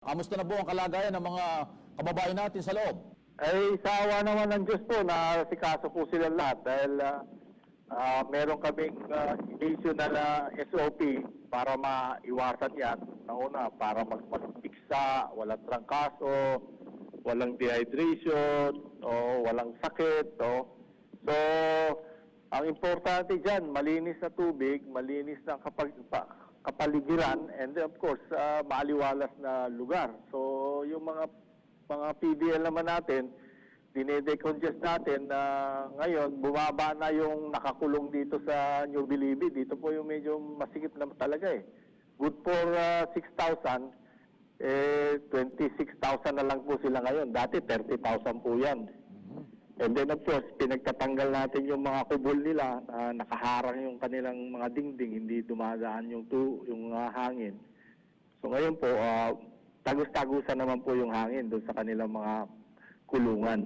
Kamusta na po ang kalagayan ng mga kababayan natin sa loob? Ay, sa awa naman ng Diyos po, na sikaso po sila lahat dahil ah, ah, meron kaming uh, na na SOP para maiwasan yan. Nauna, para magpagpiksa, walang trangkaso, walang dehydration, o walang sakit. O. So, ang importante dyan, malinis na tubig, malinis na kapag, pa, kapaligiran, and of course, ah, maaliwalas na lugar. So, yung mga mga PBL naman natin, dinedecongest natin na ngayon, bumaba na yung nakakulong dito sa New Bilibid. Dito po yung medyo masikip na talaga eh. Good for ah, 6,000, eh, 26,000 na lang po sila ngayon. Dati 30,000 po yan. And then of course, pinagtatanggal natin yung mga kubol nila na nakaharang yung kanilang mga dingding, hindi dumadaan yung tu yung ah, hangin. So ngayon po, ah, tagus-tagusan naman po yung hangin doon sa kanilang mga kulungan.